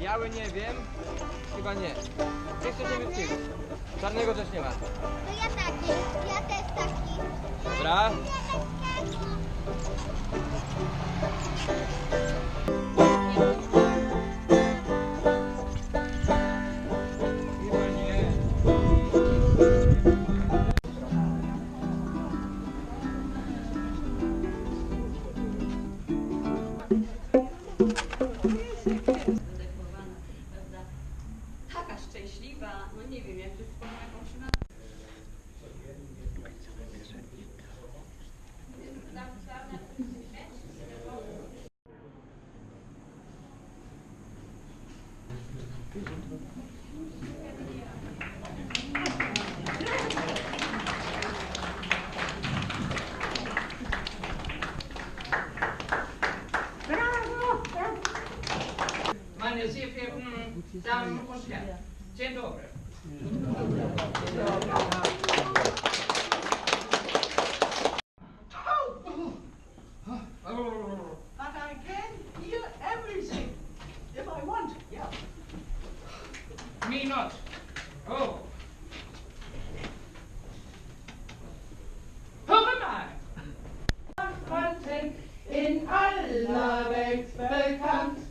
Biały nie wiem. Chyba nie. Ty chcesz niebieskiego. Czarnego też nie ma. To ja taki, ja też taki. Dobra. Verehrten Damen und Herren, dzień dobry. But I can hear everything if I want. Yeah. Me not. Oh. Höre mal! Content in aller Welt bekannt.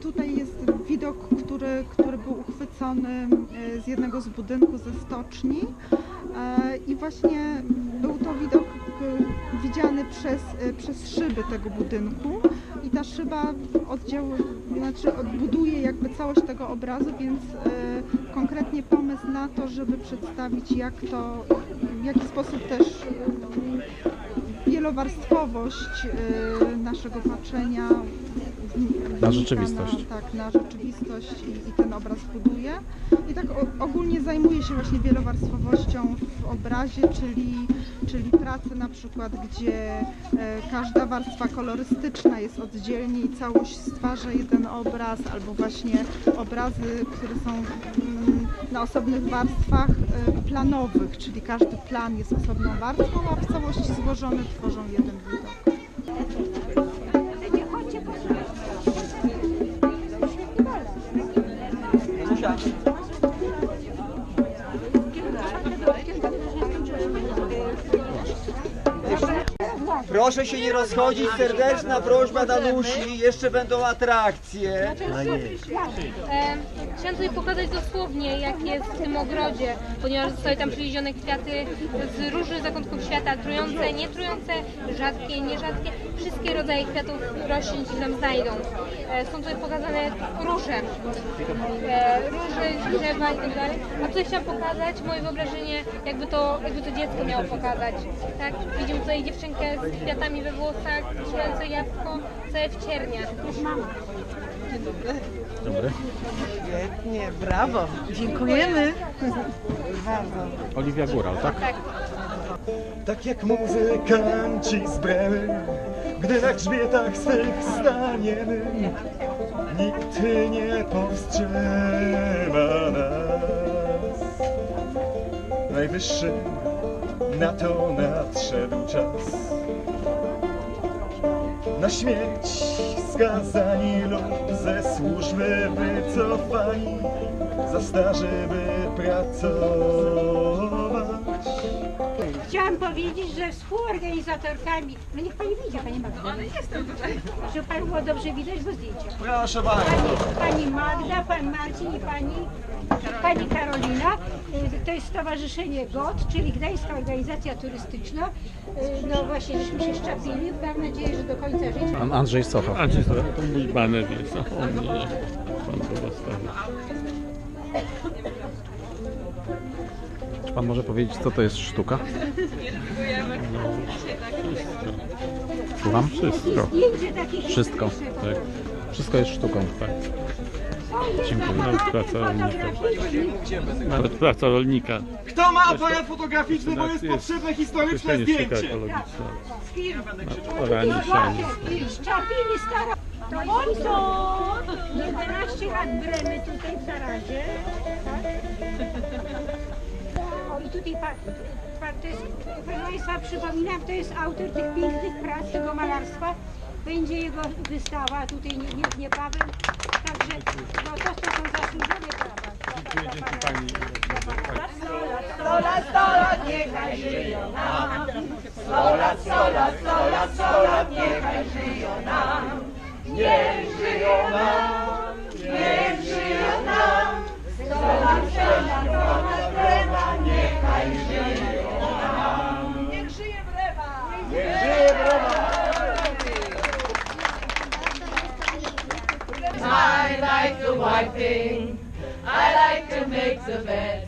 tutaj jest widok, który, który był uchwycony e, z jednego z budynków ze stoczni. E, i właśnie był to widok e, widziany przez, przez szyby tego budynku. I ta szyba oddział, znaczy odbuduje jakby całość tego obrazu, więc konkretnie pomysł na to, żeby przedstawić jak to, w jaki sposób też wielowarstwowość naszego patrzenia Na rzeczywistość. Na, tak, na rzeczywistość i, i ten obraz buduje. I tak o, ogólnie zajmuje się właśnie wielowarstwowością w obrazie, czyli, czyli pracę na przykład, gdzie e, każda warstwa kolorystyczna jest oddzielnie i całość stwarza jeden obraz, albo właśnie obrazy, które są mm, na osobnych warstwach e, planowych, czyli każdy plan jest osobną warstwą, a w całości złożone tworzą jeden widok. Proszę się nie rozchodzić, serdeczna prośba Danusi, jeszcze będą atrakcje. E, chciałam tutaj pokazać dosłownie, jak jest w tym ogrodzie, ponieważ zostały tam przywiezione kwiaty z różnych zakątków świata, trujące, nietrujące, rzadkie, nierzadkie. Wszystkie rodzaje kwiatów, roślin się tam znajdą. E, są tutaj pokazane róże, e, róże, drzewa i tak dalej. A tutaj chciałam pokazać moje wyobrażenie, jakby to, jakby to dziecko miało pokazać. Tak? Widzimy tutaj dziewczynkę z kwiatami we włosach, trzymające jabłko, całe w cierniach. Dobry. Świetnie, brawo. Dziękujemy. Bardzo. Oliwia Góral, tak? Tak. Tak jak muzykanci z bremy, gdy na grzbietach swych staniemy, nikt nie powstrzyma nas. Najwyższy na to nadszedł czas na śmierć skazani lub ze służby wycofani za starzy by pracować. Chciałam powiedzieć, że współorganizatorkami, no niech Pani wyjdzie Pani Magda, no, ale jestem tutaj. żeby Pani było dobrze widać, bo zdjęcia. Proszę bardzo. Pani, pani Magda, Pan Marcin i Pani, pani Karolina Y, to jest Stowarzyszenie GOT, czyli Gdańska Organizacja Turystyczna. Y, no właśnie, żeśmy się szczepili. Mam nadzieję, że do końca życia. Pan Andrzej Socha. Andrzej Socha, to mój baner jest. O, nie, pan to postawił. Czy pan może powiedzieć, co to jest sztuka? Słucham? Wszystko. Wszystko. Tak. Wszystko jest sztuką. Tak. Dziękuję. Nawet praca rolnika. Nawet praca rolnika. Kto ma aparat fotograficzny, bo jest potrzebne historyczne zdjęcie? No, oranie, no sianie. Szczapili stara. Bonzo! 11 lat bremy tutaj w Zarazie. Tak? O i tutaj patrz, to jest, proszę Państwa, przypominam, to jest autor tych pięknych prac, tego malarstwa. Będzie jego wystawa tutaj nie, nie, niebawem. I like the white. I like to make the bed.